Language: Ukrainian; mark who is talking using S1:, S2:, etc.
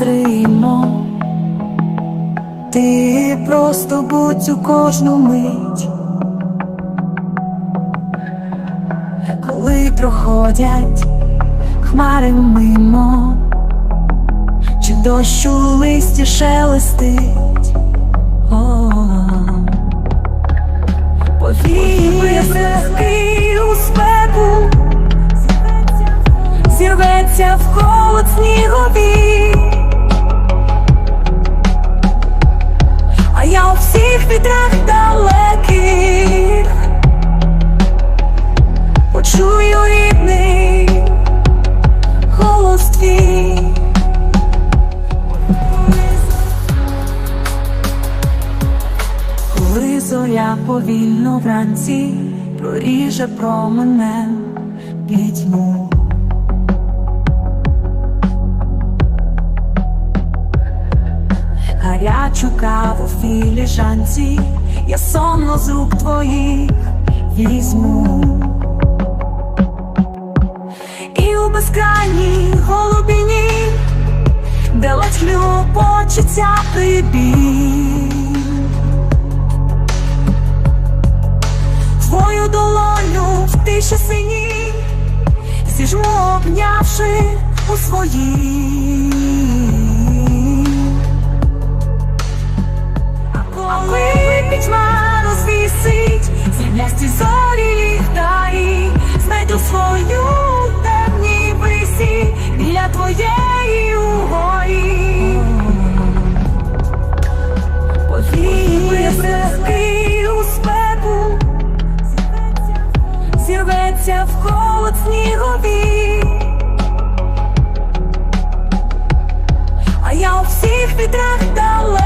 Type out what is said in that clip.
S1: незримо. Ти просто будь у кожну мить, коли проходять хмари мимо, чи дощу листя шелестить. Я у всіх вітрах далеких почую рідний голос твій. Коли зоря повільно вранці проріже променем пітьму. Гарячу каву філіжанці, я сонно з рук твоїх візьму. І у безкрайній голубіні, де ледь хлюпочеться прибій. Твою долоню в тиші синій, зіжму обнявши у своїй. Вітрах далеких